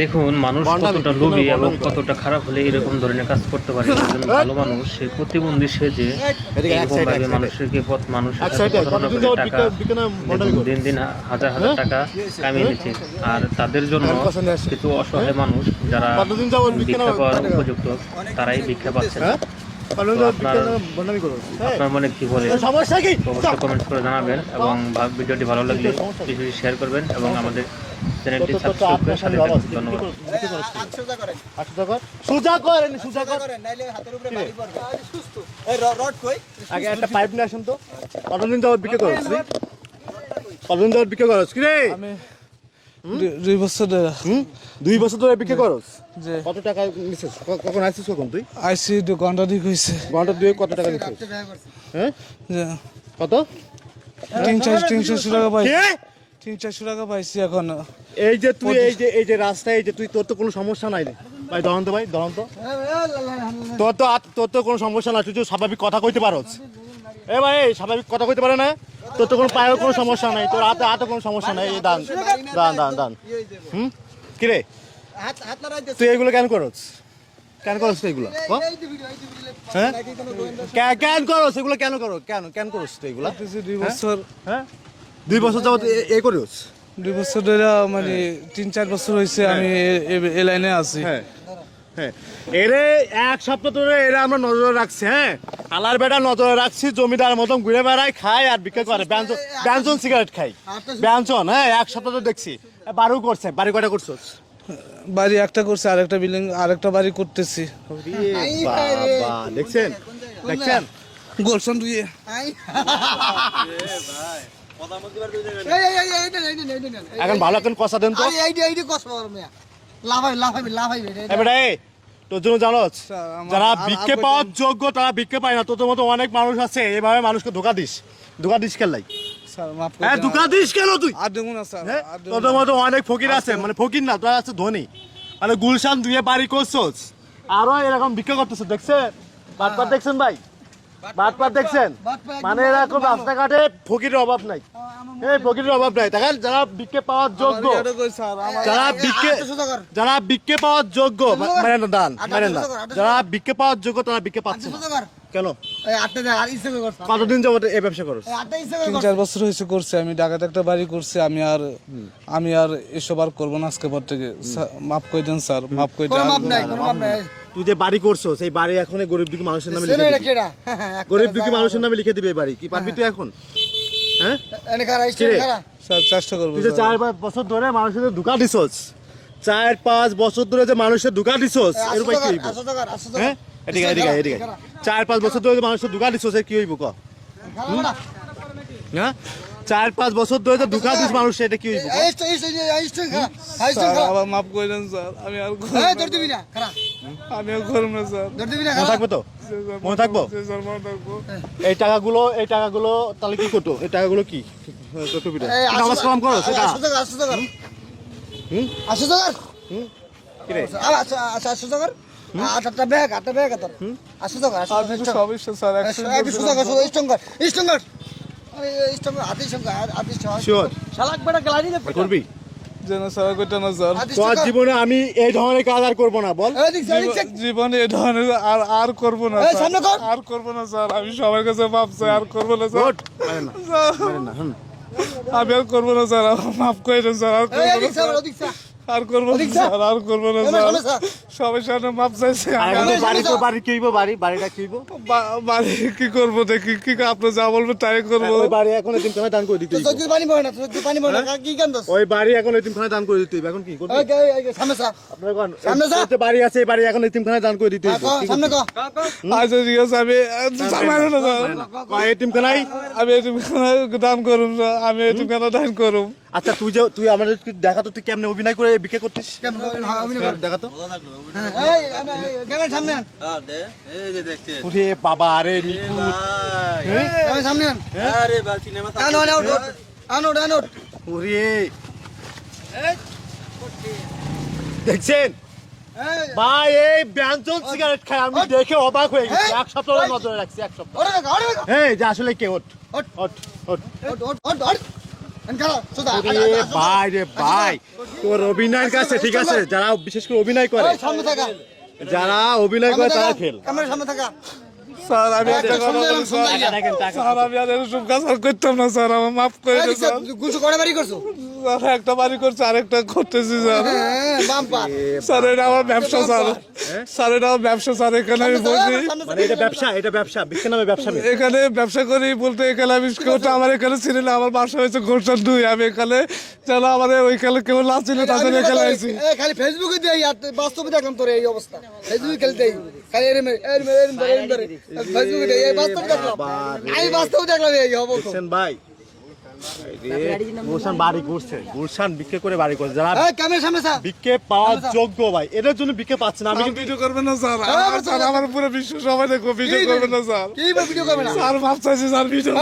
দেখুন মানুষ কতটা লোভী এবং কতটা খারাপ হলে এরকম ধরনের কাজ করতে পারে একজন ভালো মানুষ সে প্রতিবন্ধী সে যে এরকমভাবে মানুষকে পথ মানুষের টাকা দিন দিন হাজার হাজার টাকা কামিয়ে দিচ্ছে আর তাদের জন্য কিছু অসহায় মানুষ যারা ভিক্ষা পাওয়ার উপযুক্ত তারাই ভিক্ষা পাচ্ছে। না আপনার মনে কি বলে? অবশ্যই কমেন্ট করে জানাবেন এবং ভিডিওটি ভালো লাগলে শেয়ার করবেন এবং আমাদের চ্যানেলটি তো- তো- তো সাবস্ক্রাইব করে সাথে ভালো ধন্যবাদ। আটশোটা করেন। সোজা করেন সোজা করেন নাইলে হাতের উপরে বাড়ি পড়বে। সুস্থ। এই রড কই? আগে একটা পাইপ নিয়ে আসুন তো। কতদিন কতদিন কি রে দুই- দুই বছর ধরে হুম? দুই বছর ধরে বিকে করো? যে কত টাকা নিছিস? কখন আসছিস কখন তুই? আইসি ঘণ্টা দিক হয়েছে ঘণ্টা দুয়ে কত টাকা নিছিস? হ্যাঁ? কত? তিন চারশো তিন চারশো টাকা পাই। কে? তিন চারশো টাকা পাইছি এখন। এই যে তুই এই যে এই যে রাস্তায় এই যে তুই তোর তো কোনো সমস্যা নাই রে। ভাই দহন তো ভাই দহন তো। তোর তো তোর তো কোনো সমস্যা নাই তুই তো স্বাভাবিক কথা কইতে পারোস। এ ভাই এই স্বাভাবিক কথা কইতে পারে না? তোর তো কোনো পায়ের কোনো সমস্যা নাই তোর হাতে হাতে কোনো সমস্যা নাই। এই দান দান দান দান হুম? কি রে? হাত হাত লড়াই তুই এগুলো কেন করস? কেন তুই এগুলো? হ্যাঁ? কেন করস? এগুলো কেন করো কেন কেন করস তুই এগুলো? দুই বছর হ্যাঁ? দুই বছর যাবত এ- এ করিস? দুই বছর ধরে মানে তিন চার বছর হয়েছে আমি এ- লাইনে আছি। হ্যাঁ হ্যাঁ। এরে এক সপ্তাহ ধরে এরা আমরা নজরে রাখছি হ্যাঁ? আলার বেটা নজরে রাখছি জমিদার মতন ঘুরে বেড়ায় খায় আর বিক্রি করে। ব্যঞ্জন ব্যঞ্জন সিগারেট খাই ব্যঞ্জন হ্যাঁ এক সপ্তাহ তো দেখছি। এ, বারও করছে বাড়ি কয়টা করছ বাড়ি একটা করছে আরেকটা বিল্ডিং আরেকটা বাড়ি করতেছি। বাবা দেখছেন? দেখছেন? গোলশন দুইয়ে। আই। এখন ভালো কষা দেন তো তোর জন্য যারা পাওয়ার যোগ্য তারা পায় না মতো অনেক মানুষ আছে এভাবে মানুষকে ধোকা দিস ধোকা দিস খেলাই ধোকা দিস কেন তুই মতো অনেক ফকির আছে মানে ফকির না তোরা আছে ধনী মানে গুলশান দুয়ে বাড়ি করছোস আরও এরকম ভিক্ষা করতেছে দেখছে বাটপার দেখছেন ভাই বাটপার দেখছেন মানে এরকম রাস্তাঘাটে ফকিরের অভাব নাই এই ফকিরের অভাব নাই। দেখেন যারা পাওয়ার যোগ্য যারা। যারা পাওয়ার মানে না দান মানে না যারা পাওয়ার যোগ্য তারা পাচ্ছে না। কেন? এই আটটা টাকা আর ইচ্ছে করে কর। কতদিন যাবত এই ব্যবসা করো এই আটটা ইচ্ছে তিন চার বছর হয়েছে করছে আমি ঢাকাতে একটা বাড়ি করছি আমি আর আমি আর এসব আর করব না আজকে পর থেকে। মাফ করে দেন স্যার মাফ করে দেন। মাপ নাই কোনো তুই যে বাড়ি করছ সেই বাড়ি এখন গরিব দুঃখী মানুষের নামে লিখে এটা দিবি। গরিব দুঃখী মানুষের নামে লিখে দিবে এই বাড়ি। কি পারবি তুই এখন? হ্যাঁ। স্যার চেষ্টা করব চার পাঁচ বছর ধরে মানুষের ধোকা দিছস চার পাঁচ বছর ধরে যে মানুষের ধোকা দিছস এর উপায় কি। হ্যাঁ? এদিকে এদিকে এদিকে। চার পাঁচ বছর ধরে যে মানুষের ধোকা দিছস এর কি হইব ক? হ্যাঁ? চার পাঁচ বছর ধরে যে ধোকা দিস মানুষ এটা কি হইব স্যার আবার মাফ করে দেন স্যার আমি আর দিবি না, আমিও থাকব তো? মনে থাকব? এই টাকাগুলো এই টাকাগুলো তাহলে কি করতো এই টাকাগুলো কি? টুপিটা নামাজ হুম? আশি টাকা হুম? কি আচ্ছা আচ্ছা আশি টাকা আটটা ব্যাগ আটটা ব্যাগ তোর। আশি টাকা সব স্যার একশো টাকা। স্টঙ্গার স্টঙ্গার স্টঙ্গার আতিশ স্টঙ্গার আতিশ শালাক বেটা গ্যালারি করবি? যেন স্যার কইটা না স্যার তোর জীবনে আমি এই ধরনের কাজ আর করব না বল। এই এই জীবন- জীবনে এ ধরনের আর আর করব না এই। আর করব না স্যার। আমি সবার কাছে মাপ চাই আর করব না স্যার। না না আমি আর করব না স্যার। মাফ করে দেন স্যার। আর করব করব না আর করব আর করব না সবাই সামনে মাপ চাইছে। বাড়ি বাড়ি বাড়িটা বাড়ি কি করব দেখি কি যা তাই করব। বাড়ি এখন দান করে দিতে ওই বাড়ি এখন দান করে দিতে এখন কি সামনে বাড়ি আছে বাড়ি এখন এতিম খানায় দান করে দিতে হ্যাঁ? আচ্ছা, আমি আমি দান করুম আমি দান আচ্ছা তুই তুই আমাদের দেখা তো তুই কেমনে অভিনয় করে হ্যাঁ, বাবা আরে হ্যাঁ? সামনে দেখছেন? ভাই এই ব্যঞ্জন সিগারেট খায় আমি দেখে অবাক হয়ে গেছি। এক সপ্তাহ নজরে রাখছি এক সপ্তাহ। এই যে আসলে কে ওট ওট ওট। ওট ওট ওট। ভাই রে ভাই। তোর অভিনয়ের কাছে ঠিক আছে যারা বিশেষ করে অভিনয় করে। যারা অভিনয় করে তারা খেল। সামনে থাকা স্যার আমি স্যার। আর এরকম কাজ করতাম না স্যার আমার মাফ করে স্যার গুলশু করে বাড়ি করছ? স্যার একটা বাড়ি করছে আরেকটা করতেছি স্যার। হ্যাঁ পা স্যার এটা আমার ব্যবসা স্যার। স্যার এটা আমার ব্যবসা স্যার এখানে আমি বসি। মানে এটা ব্যবসা এটা ব্যবসা ব্যবসা এখানে ব্যবসা করি বলতে এখানে আমি কোটা আমার এখানে আমার বাসা হয়েছে দুই। আমি এখানে যেন আমার ওইখানে কেউ না ছিল তাদের এখানে আইছি। খালি ফেসবুকে দেই আর বাস্তবে দেখলাম তোর এই অবস্থা। ফেসবুকে খালি দেই। খালি এরম এরম এরম এরম ধরে ফেসবুকে দেই এই বাস্তবে দেখলাম। আমি বাস্তবে দেখলাম এই অবস্থা। ভাই? গুলশান বাড়ি করছে গুলশান বিক্রি করে বাড়ি করছে যারা এই ক্যামেরার সামনে স্যার। বিকে পাওয়ার যোগ্য ভাই এটার জন্য বিকে পাচ্ছে না। আমি কিন্তু ভিডিও করবেন না স্যার। আমার- স্যার আমার পুরো বিশ্ব সবাই দেখো ভিডিও করবেন না স্যার। কি ভিডিও করবেন? না স্যার মাপ চাইছি স্যার ভিডিও